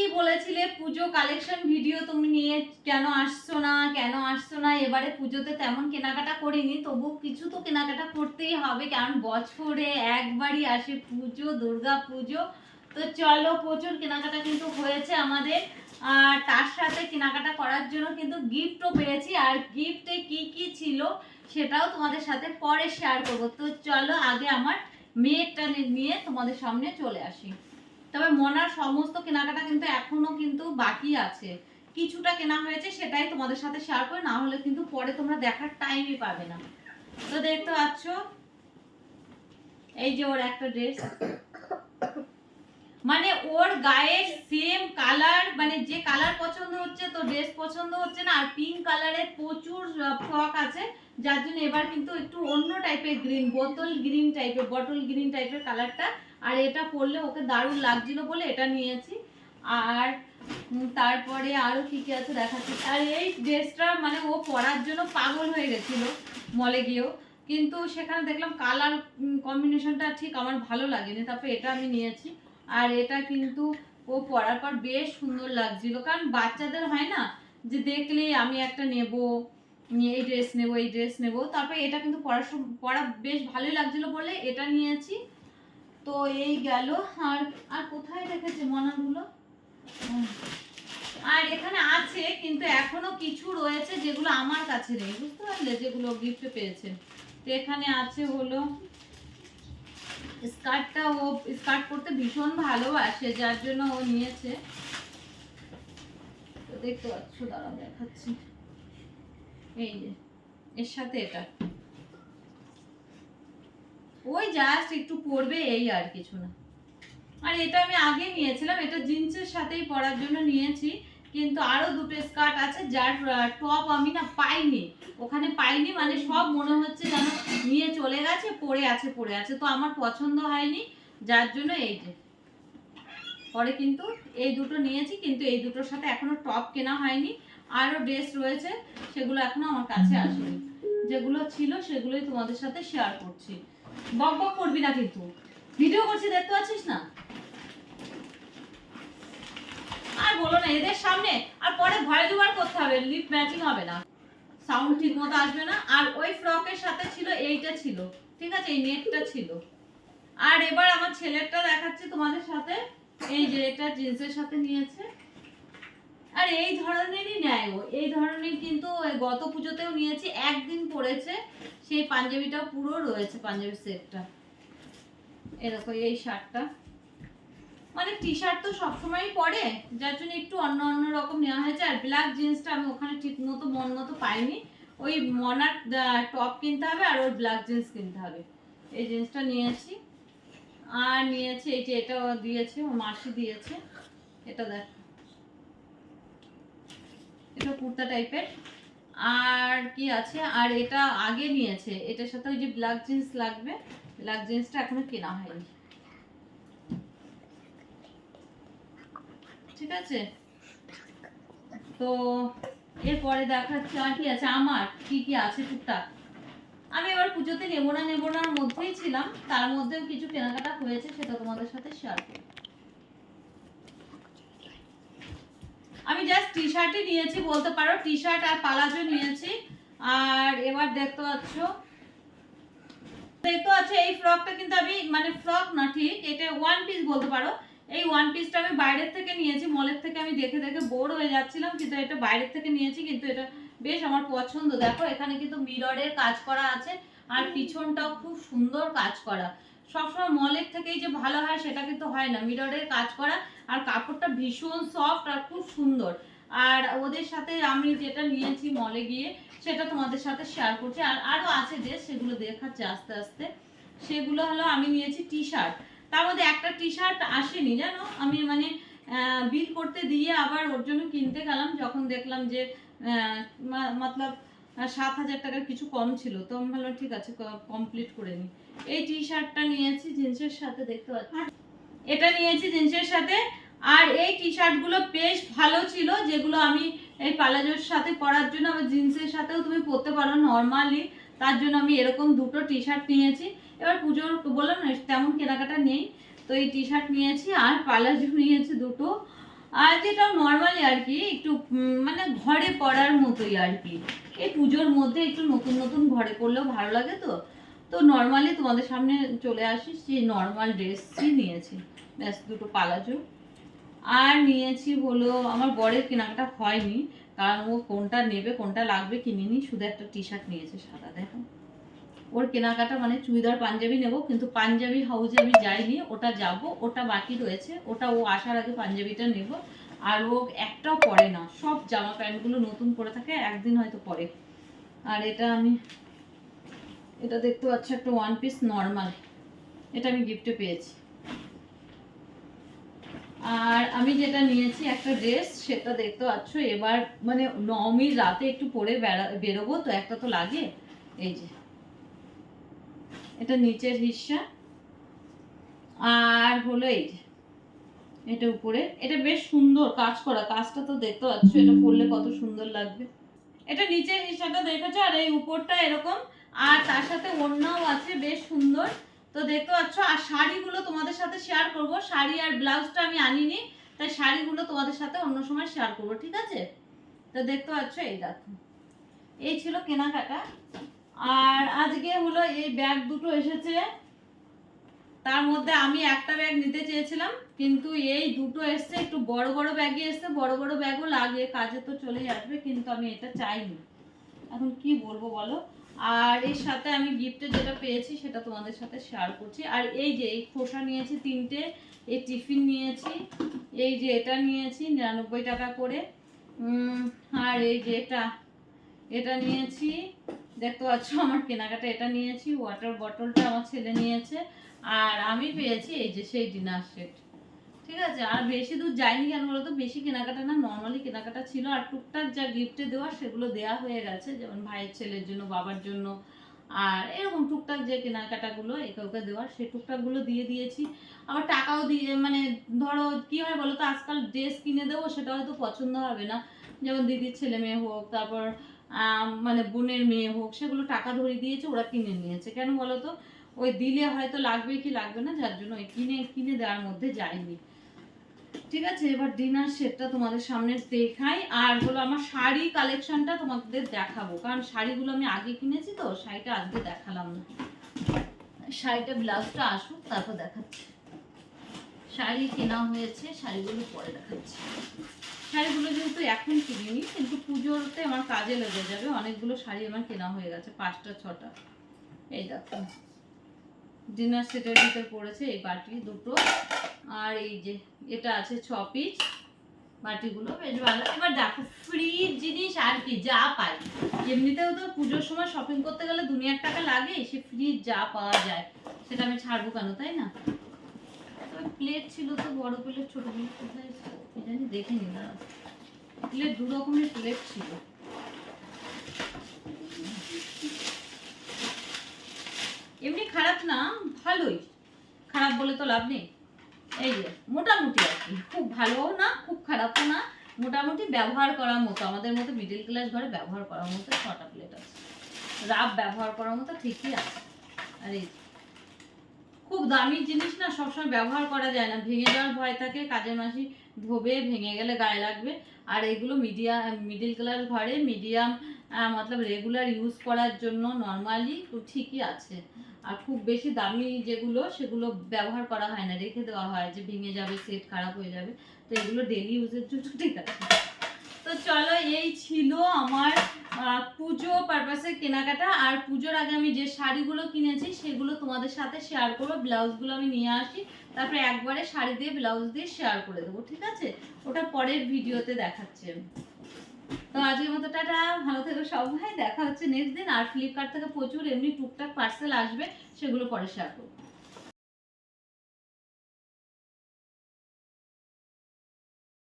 অনেকেই বলেছিলে পুজো collection video তুমি নিয়ে কেন আসছো না, কেন আসছো না? এবারে পুজোতে তেমন কেনাকাটা করিনি, তবু কিছু তো কেনাকাটা করতেই হবে, কারণ বছরে একবারই আসে পুজো, দুর্গা পুজো। তো চলো, প্রচুর কেনাকাটা কিন্তু হয়েছে আমাদের। আর তার সাথে কেনাকাটা করার জন্য কিন্তু গিফটও পেয়েছি। আর গিফটে কি কি ছিল সেটাও তোমাদের সাথে পরে শেয়ার করব। তো চলো, আগে আমার মেয়েরটা নিয়ে তোমাদের সামনে চলে আসি। তবে মনার সমস্ত কেনাকাটা কিন্তু এখনও কিন্তু বাকি আছে। কিছুটা কেনা হয়েছে, সেটাই তোমাদের সাথে শেয়ার করে, না হলে কিন্তু পরে তোমরা দেখার টাইমই পাবে না। তো দেখতে পাচ্ছ, এই যে ওর একটা ড্রেস মানে ওর গায়ের সেম কালার মানে যে কালার পছন্দ হচ্ছে, তো ড্রেস পছন্দ হচ্ছে না, আর পিঙ্ক কালারের প্রচুর ফ্রক আছে। যার জন্য এবার কিন্তু একটু অন্য টাইপের গ্রিন বোতল গ্রিন টাইপের বটল গ্রিন টাইপের কালারটা আর এটা পরলে ওকে দারুণ লাগছিল বলে এটা নিয়েছি। আর তারপরে আরও কি কি আছে দেখাচ্ছি। আর এই ড্রেসটা মানে ও পরার জন্য পাগল হয়ে গেছিল মলে গিয়েও। কিন্তু সেখানে দেখলাম কালার কম্বিনেশনটা ঠিক আমার ভালো লাগেনি। তারপরে এটা আমি নিয়েছি। আর এটা কিন্তু ও পরার পর বেশ সুন্দর লাগছিল। কারণ বাচ্চাদের হয় না যে দেখলেই আমি একটা নেব এই ড্রেস নেব, এই ড্রেস নেব। তারপরে এটা কিন্তু সম- পরা বেশ ভালোই লাগছিল বলে এটা নিয়েছি। তো এই গেল। আর আর কোথায় রেখেছে মনাগুলো। আর এখানে আছে, কিন্তু এখনও কিছু রয়েছে যেগুলো আমার কাছে নেই, বুঝতে পারলে? যেগুলো গিফটে পেয়েছেন। তো এখানে আছে হলো স্কার্টটা ও, স্কার্ট পরতে ভীষণ ভালোবাসে, যার জন্য ও নিয়েছে। তো দেখতে পাচ্ছ দাঁড়া দেখাচ্ছি। এই যে, এর সাথে এটা। ওই জাস্ট একটু পরবে এই আর কিছু না। আর এটা আমি আগে নিয়েছিলাম, এটা জিন্সের সাথেই পরার জন্য নিয়েছি, কিন্তু আরও দুটো স্কার্ট আছে, যার টপ আমি না পাইনি। ওখানে পাইনি মানে সব মনে হচ্ছে যেন নিয়ে চলে গেছে, পড়ে আছে পড়ে আছে। তো আমার পছন্দ হয়নি, যার জন্য এই যে। পরে কিন্তু এই দুটো নিয়েছি, কিন্তু এই দুটোর সাথে এখনও টপ কেনা হয়নি। আরও ড্রেস রয়েছে, সেগুলো এখনও আমার কাছে আসেনি। যেগুলো ছিল, সেগুলোই তোমাদের সাথে শেয়ার করছি। বক বক করবি না কিন্তু। ভিডিও করছি, দেখতে পাচ্ছিস না? আর বলো না, এদের সামনে আর পরে ভয় জোগাড় করতে হবে লিপ ম্যাচিং হবে না। সাউন্ড ঠিক মতো আসবে না, আর ওই ফ্রকের সাথে ছিল, এইটা ছিল। ঠিক আছে, এই নেটটা ছিল। আর এবার আমার ছেলেরটা দেখাচ্ছি তোমাদের সাথে, এই যে এটা জিন্সের সাথে নিয়েছে। আর এই ধরনেরই নেয় এই ধরনের কিন্তু গত পুজোতেও নিয়েছি, একদিন পরেছে সেই পাঞ্জাবিটা পুরো রয়েছে, পাঞ্জাবি সেটটা। এরকম এই শার্টটা। মানে টি শার্ট তো সবসময়ই পরে, যার জন্য একটু অন্য অন্য রকম নেওয়া হয়েছে, আর ব্ল্যাক জিন্সটা আমি ওখানে ঠিক মতো, মন মতো পাইনি। ওই মনার টপ কিনতে হবে, আর ওর ব্ল্যাক জিন্স কিনতে হবে। এই জিন্সটা নিয়েছি। আর নিয়েছি, এই যে এটা দিয়েছে, ও মাসি দিয়েছে। এটা দেখ। এটা কুর্তা টাইপের আর কি আছে? আর এটা আগে নিয়েছে। এটার সাথে ওই যে ব্ল্যাক জিন্স লাগবে। ব্ল্যাক জিন্সটা এখনও কেনা হয়নি। ঠিক আছে? তো এরপরে দেখাচ্ছে আর কি আছে। আমার কি কি আছে টুকটাক আমি এবার পুজোতে নেব না নেব নার মধ্যেই ছিলাম। তার মধ্যেও কিছু কেনাকাটা হয়েছে, সেটা তোমাদের সাথে শেয়ার করি আমি জাস্ট টি শার্টই নিয়েছি, বলতে পারো টি শার্ট আর পালাজো নিয়েছি। আর এবার দেখতে পাচ্ছ দেখতে পাচ্ছ, এই ফ্রকটা কিন্তু আমি মানে ফ্রক না ঠিক, এটা ওয়ান পিস বলতে পারো। এই ওয়ান পিসটা আমি বাইরের থেকে নিয়েছি মলের থেকে আমি দেখে দেখে বোর হয়ে যাচ্ছিলাম, কিন্তু এটা বাইরের থেকে নিয়েছি, কিন্তু এটা বেশ আমার পছন্দ। দেখো, এখানে কিন্তু মিররের কাজ করা আছে, আর পিছনটাও খুব সুন্দর কাজ করা। সবসময় মলের থেকেই যে ভালো হয় সেটা কিন্তু হয় না। মিররের কাজ করা আর কাপড়টা ভীষণ সফট আর খুব সুন্দর। আর ওদের সাথে আমি যেটা নিয়েছি মলে গিয়ে, সেটা তোমাদের সাথে শেয়ার করছি। আর আরও আছে যে, সেগুলো দেখাচ্ছে আস্তে আস্তে। সেগুলো হলো আমি নিয়েছি টি শার্ট তার মধ্যে একটা টি শার্ট আসেনি, জানো? আমি মানে বিল করতে দিয়ে আবার ওর জন্য কিনতে গেলাম, যখন দেখলাম যে মতলব সাত হাজার টাকার কিছু কম ছিল। তো আমি ভাবলাম ঠিক আছে কমপ্লিট করে নিই এই টি শার্টটা নিয়েছি জিন্সের সাথে, দেখতে পাচ্ছি? এটা নিয়েছি জিন্সের সাথে, আর এই টি শার্টগুলো বেশ ভালো ছিল, যেগুলো আমি এই পালাজোর সাথে পরার জন্য আমার জিন্সের সাথেও তুমি পরতে পারো নর্মালি তার জন্য আমি এরকম দুটো টি শার্ট নিয়েছি। এবার পুজোর বললাম না, তেমন কেনাকাটা নেই, তো এই টি শার্ট নিয়েছি, আর পালাজো নিয়েছি দুটো। আর যেটাও নর্মালি আর কি, একটু মানে ঘরে পড়ার মতোই আর কি। এই পুজোর মধ্যে একটু নতুন নতুন ঘরে পড়লেও ভালো লাগে তো তো নর্মালি তোমাদের সামনে চলে আসি, সেই নর্মাল ড্রেসই নিয়েছি। ব্যাস, দুটো পালাজো। আর নিয়েছি হলো, আমার বরের কেনাকাটা হয়নি, কারণ ও কোনটা নেবে, কোনটা লাগবে কিনিনি শুধু একটা টি শার্ট নিয়েছে, সাদা, দেখো। ওর কেনাকাটা মানে চুড়িদার পাঞ্জাবি নেব, কিন্তু পাঞ্জাবি হাউজে আমি যাইনি, ওটা যাব, ওটা বাকি রয়েছে, ওটা ও আসার আগে পাঞ্জাবিটা নেব। আর ও একটাও পরে না, সব জামা প্যান্টগুলো নতুন পরে থাকে, একদিন হয়তো পরে। আর এটা আমি এটা দেখতে পাচ্ছ একটা ওয়ান পিস নর্মাল এটা আমি গিফটে পেয়েছি। আর আমি যেটা নিয়েছি একটা ড্রেস সেটা দেখতে পাচ্ছ, এবার মানে নবমীর রাতে একটু পরে বেড়া, বেরোবো, তো একটা তো লাগে। এই যে। এটা নিচের হিস্সা। আর হলো এই যে। এটা উপরে। এটা বেশ সুন্দর কাজ করা। কাজটা তো দেখতে পাচ্ছ, এটা পরলে কত সুন্দর লাগবে। এটা নিচের হিস্সাটা দেখেছ, আর এই উপরটা এরকম আর তার সাথে অন্যও আছে, বেশ সুন্দর। তো দেখতে পাচ্ছ, আর শাড়িগুলো তোমাদের সাথে শেয়ার করব। শাড়ি আর ব্লাউজটা আমি আনিনি, তাই শাড়িগুলো তোমাদের সাথে অন্য সময় শেয়ার করব, ঠিক আছে? তো দেখতে পাচ্ছ, এই দেখো। এই ছিল কেনাকাটা। আর আজকে হলো এই ব্যাগ দুটো এসেছে। তার মধ্যে আমি একটা ব্যাগ নিতে চেয়েছিলাম, কিন্তু এই দুটো এসছে, একটু বড় বড় ব্যাগই এসছে। বড় বড় ব্যাগও লাগে, কাজে তো চলেই আসবে, কিন্তু আমি এটা চাইনি। এখন কি বলব বলো? আর এর সাথে আমি গিফটে যেটা পেয়েছি সেটা তোমাদের সাথে শেয়ার করছি। আর এই যে, এই খোসা নিয়েছি তিনটে, এই টিফিন নিয়েছি, এই যে এটা নিয়েছি নিরানব্বই টাকা করে। আর এই যে এটা এটা নিয়েছি, দেখতে পাচ্ছ আমার কেনাকাটা, এটা নিয়েছি ওয়াটার বটলটা আমার ছেলে নিয়েছে। আর আমি পেয়েছি এই যে সেই ডিনার সেট ঠিক আছে, আর বেশি দূর যাইনি কেন বলতো বেশি কেনাকাটা না নর্মালি কেনাকাটা ছিল, আর টুকটাক যা গিফটে দেওয়া সেগুলো দেওয়া হয়ে গেছে, যেমন ভাইয়ের ছেলের জন্য, বাবার জন্য, আর এরকম টুকটাক যে কেনাকাটাগুলো একে ওকে দেওয়ার, সেই টুকটাকগুলো দিয়ে দিয়েছি। আবার টাকাও দিয়ে মানে ধরো, কি হয় বলো তো, আজকাল ড্রেস কিনে দেবো, সেটা হয়তো পছন্দ হবে না। যেমন দিদির ছেলে মেয়ে হোক, তারপর মানে বোনের মেয়ে হোক, সেগুলো টাকা ধরে দিয়েছে, ওরা কিনে নিয়েছে। কেন বলো তো? ওই দিলে হয়তো লাগবে কি লাগবে না, যার জন্য ওই কিনে কিনে দেওয়ার মধ্যে যায়নি। ঠিক আছে, এবার ডিনার সেটটা তোমাদের সামনে দেখাই, আর হলো আমার শাড়ি কালেকশনটা তোমাদের দেখাবো। কারণ শাড়িগুলো আমি আগে কিনেছি তো, শাড়িটা আজকে দেখালাম না। শাড়িটা ব্লাউজটা আসুক, তারপর দেখাচ্ছি। শাড়ি কেনা হয়েছে, শাড়িগুলো পরে দেখাচ্ছি। শাড়িগুলো যেহেতু এখন কিনিনি, কিন্তু পুজোতে আমার কাজে লেগে যাবে, অনেকগুলো শাড়ি আমার কেনা হয়ে গেছে, পাঁচটা, ছটা। এই দেখো। ডিনার সেটের ভিতর পড়েছে এই বাটি, দুটো। আর এই যে, এটা আছে ছ পিস। বাটিগুলো বেশ ভালো। এবার দেখো ফ্রি জিনিস আর কি, যা পাই। এমনিতেও তো পুজোর সময় শপিং করতে গেলে দুনিয়ার টাকা লাগে, সে ফ্রি যা পাওয়া যায়, সেটা আমি ছাড়বো কেন, তাই না? প্লেট ছিল তো, বড় প্লেট ছোট প্লেট কোথায় জানি, দেখে নি দাঁড়াও। প্লেট দু রকমের প্লেট ছিল। এমনি খারাপ না, ভালোই। খারাপ বলে তো লাভ নেই। এই যে, মোটামুটি আর কি। খুব ভালোও না, খুব খারাপও না। মোটামুটি ব্যবহার করার মতো, আমাদের মতো মিডিল ক্লাস ঘরে ব্যবহার করার মতো ছটা প্লেট আছে। রাব ব্যবহার করার মতো ঠিকই আছে। আর এই খুব দামি জিনিস না, সবসময় ব্যবহার করা যায় না। ভেঙে যাওয়ার ভয় থাকে, কাজের মাসি ধোবে, ভেঙে গেলে গায়ে লাগবে। আর এগুলো মিডিয়া মিডিল ক্লাস ঘরে মিডিয়াম মতলব রেগুলার ইউজ করার জন্য নর্মালি ঠিকই আছে। আর খুব বেশি দামি যেগুলো, সেগুলো ব্যবহার করা হয় না, রেখে দেওয়া হয় যে ভেঙে যাবে সেট খারাপ হয়ে যাবে। তো এগুলো ডেলি ইউজের জন্য ঠিক আছে। তো চলো এই ছিল আমার পুজো পারপাসে কেনাকাটা। আর পুজোর আগে আমি যে শাড়িগুলো কিনেছি, সেগুলো তোমাদের সাথে শেয়ার করব। ব্লাউজগুলো আমি নিয়ে আসি, তারপরে একবারে শাড়ি দিয়ে, ব্লাউজ দিয়ে শেয়ার করে দেবো, ঠিক আছে? ওটা পরের ভিডিওতে দেখাচ্ছে। তো আজকের মতো টাটা, ভালো থেকো সবাই, দেখা হচ্ছে নেক্সট দিন, আর ফ্লিপকার্ট থেকে প্রচুর এমনি টুকটাক পার্সেল আসবে, সেগুলো পরে শেয়ার করব।